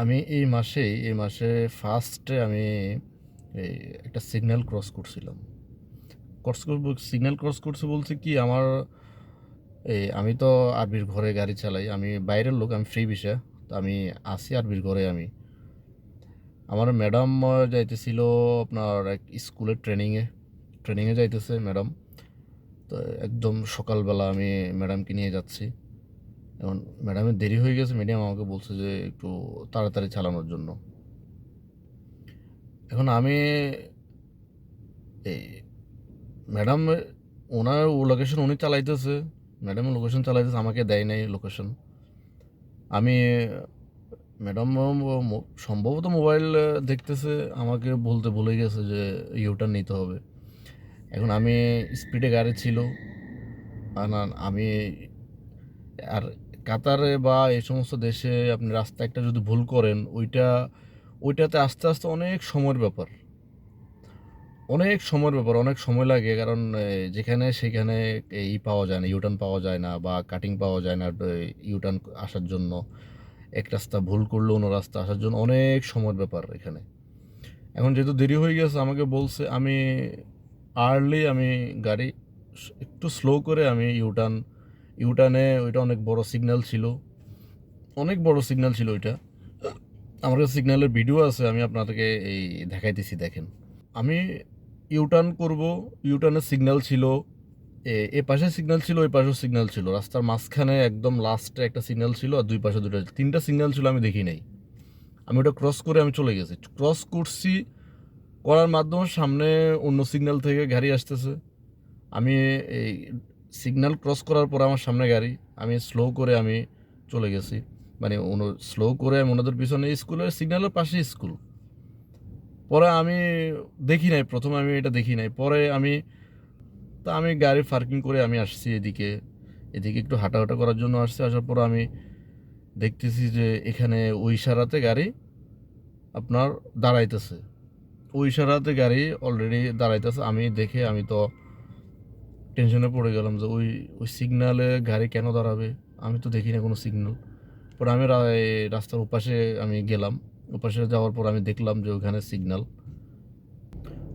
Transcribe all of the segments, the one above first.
আমি এই মাসেই, এই মাসে ফার্স্টে আমি একটা সিগন্যাল ক্রস করছিলাম। ক্রস করব সিগন্যাল ক্রস করছে বলছে কি, আমার এই আমি তো আরবির ঘরে গাড়ি চালাই, আমি বাইরের লোক, আমি ফ্রি বিষয় তো আমি আসি আরবির ঘরে আমি। আমার ম্যাডাম যাইতেছিল আপনার এক স্কুলের ট্রেনিংয়ে ট্রেনিংয়ে যাইতেছে ম্যাডাম তো একদম সকালবেলা আমি ম্যাডামকে নিয়ে যাচ্ছি। এখন ম্যাডামের দেরি হয়ে গেছে ম্যাডাম আমাকে বলছে যে একটু তাড়াতাড়ি চালানোর জন্য। এখন আমি এই ম্যাডাম, ওনার ও লোকেশন উনি চালাইতেছে, ম্যাডাম লোকেশন চালাইতেছে, আমাকে দেয় নাই লোকেশন আমি, ম্যাডাম সম্ভবত মোবাইল দেখতেছে, আমাকে বলতে ভুলে গেছে যে ইউটার নিতে হবে। এখন আমি স্পিডে গাড়ি ছিল আমি আর কাতারে বা এই সমস্ত দেশে আপনি রাস্তা একটা যদি ভুল করেন, ওইটা, ওইটাতে আস্তে আস্তে অনেক সময়ের ব্যাপার। অনেক সময়ের ব্যাপার, অনেক সময় লাগে, কারণ যেখানে সেখানে এই পাওয়া যায় না ইউটার্ন পাওয়া যায় না বা কাটিং পাওয়া যায় না ইউটার্ন আসার জন্য। এক রাস্তা ভুল করলে, অন্য রাস্তা আসার জন্য অনেক সময়ের ব্যাপার এখানে। এখন যেহেতু দেরি হয়ে গেছে, আমাকে বলছে, আমি আর্লি আমি গাড়ি একটু স্লো করে আমি ইউটার্ন ইউটার্নে ওইটা অনেক বড় সিগন্যাল ছিল। অনেক বড় সিগন্যাল ছিল ওইটা। আমার কাছে সিগন্যালের ভিডিও আছে, আমি আপনাদেরকে এই দেখাইতেছি, দেখেন। আমি ইউটার্ন করব ইউটার্নের সিগন্যাল ছিল, এ- এ পাশে সিগন্যাল ছিল, ওই পাশেও সিগন্যাল ছিল। রাস্তার মাঝখানে একদম লাস্টে একটা সিগন্যাল ছিল আর দুই পাশে দুটো তিনটা সিগন্যাল ছিল আমি দেখি নাই। আমি ওটা ক্রস করে আমি চলে গেছি। ক্রস করছি, করার মাধ্যমে সামনে অন্য সিগন্যাল থেকে গাড়ি আসতেছে। আমি এই সিগন্যাল ক্রস করার পর আমার সামনে গাড়ি, আমি স্লো করে আমি চলে গেছি। মানে স্লো করে আমি ওনাদের পিছনে স্কুলের সিগন্যালের পাশে স্কুল পরে আমি দেখি নাই, প্রথমে আমি এটা দেখি নাই। পরে আমি, তা আমি গাড়ি পার্কিং করে আমি আসছি এদিকে। এদিকে একটু হাঁটাহাঁটা করার জন্য আসছি, আসার পর আমি দেখতেছি যে এখানে ওই ইশারাতে গাড়ি আপনার দাঁড়াইতেছে। ওই ইশারাতে গাড়ি অলরেডি দাঁড়াইতেছে। আমি দেখে আমি তো টেনশনে পড়ে গেলাম যে ওই ওই সিগনালে গাড়ি কেন দাঁড়াবে? আমি তো দেখি না কোনো সিগনাল। পরে আমি রাস্তার ওপাশে আমি গেলাম। ওপাশে যাওয়ার পর আমি দেখলাম যে ওখানে সিগনাল।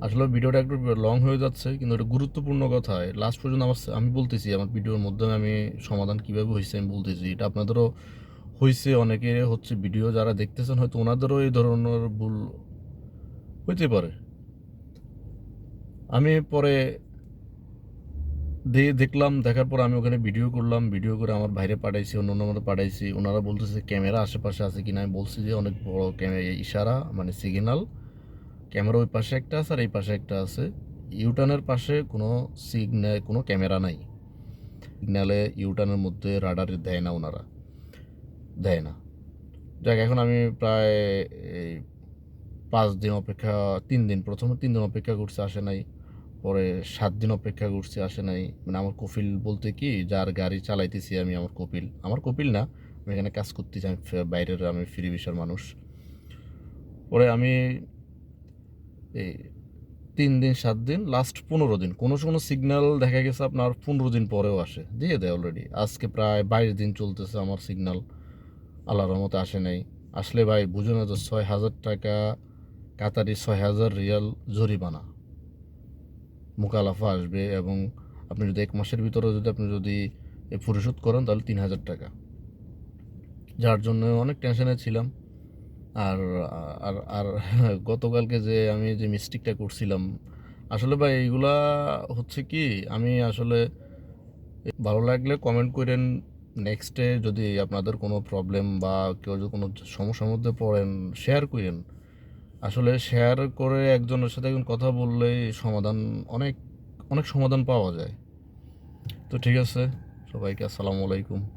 আসলে ভিডিওটা একটু লং হয়ে যাচ্ছে, কিন্তু এটা গুরুত্বপূর্ণ কথা। লাস্ট পর্যন্ত আমার আমি বলতেছি, আমার ভিডিওর মাধ্যমে আমি সমাধান কীভাবে হয়েছে আমি বলতেছি। এটা আপনাদেরও হয়েছে অনেকে হচ্ছে ভিডিও যারা দেখতেছেন, হয়তো ওনাদেরও এই ধরনের ভুল হইতে পারে। আমি পরে দিয়ে দেখলাম, দেখার পর আমি ওখানে ভিডিও করলাম ভিডিও করে আমার বাইরে পাঠাইছি, অন্য নম্বরে পাঠাইছি। ওনারা বলতেছে, ক্যামেরা আশেপাশে আছে কিনা? আমি বলছি যে, অনেক বড় ক্যামেরা ইশারা মানে সিগন্যাল ক্যামেরা ওই পাশে একটা আছে আর এই পাশে একটা আছে। ইউটার্নের পাশে কোনো সিগন্যাল কোনো ক্যামেরা নাই। সিগন্যালে ইউটার্নের মধ্যে রাডার দেয় না ওনারা। দেয় না। যাক, এখন আমি প্রায় পাঁচ দিন অপেক্ষা, তিন দিন, প্রথমে তিন দিন অপেক্ষা করছি, আসে নাই। পরে সাত দিন অপেক্ষা করছি, আসে নাই। মানে আমার কপিল বলতে কি, যার গাড়ি চালাইতেছি আমি, আমার কপিল। আমার কপিল না, আমি এখানে কাজ করতেছি, আমি বাইরের, আমি ফ্রি বিষয়ের মানুষ। পরে আমি এই তিন দিন, সাত দিন লাস্ট পনেরো দিন, কোনো কোনো সিগন্যাল দেখা গেছে আপনার পনেরো দিন পরেও আসে। দিয়ে দেয় অলরেডি আজকে প্রায় বাইশ দিন চলতেছে আমার সিগন্যাল আল্লাহর রহমতে আসে নাই। আসলে ভাই, বুঝো না তো ছয় হাজার টাকা, কাতারি ছয় হাজার রিয়াল জরিমানা। মোকালাফা আসবে এবং আপনি যদি এক মাসের ভিতরে যদি আপনি যদি পরিশোধ করেন, তাহলে তিন হাজার টাকা। যার জন্য অনেক টেনশনে ছিলাম। আর আর আর গতকালকে যে আমি যে মিস্টেকটা করছিলাম, আসলে ভাই এইগুলা হচ্ছে কি, আমি আসলে ভালো লাগলে কমেন্ট করেন। নেক্সটে যদি আপনাদের কোনো প্রবলেম বা কেউ যদি কোনো সমস্যার মধ্যে পড়েন শেয়ার করেন। আসলে শেয়ার করে একজনের সাথে একজন কথা বললে সমাধান অনেক অনেক সমাধান পাওয়া যায়। তো ঠিক আছে, সবাইকে আসসালামু আলাইকুম।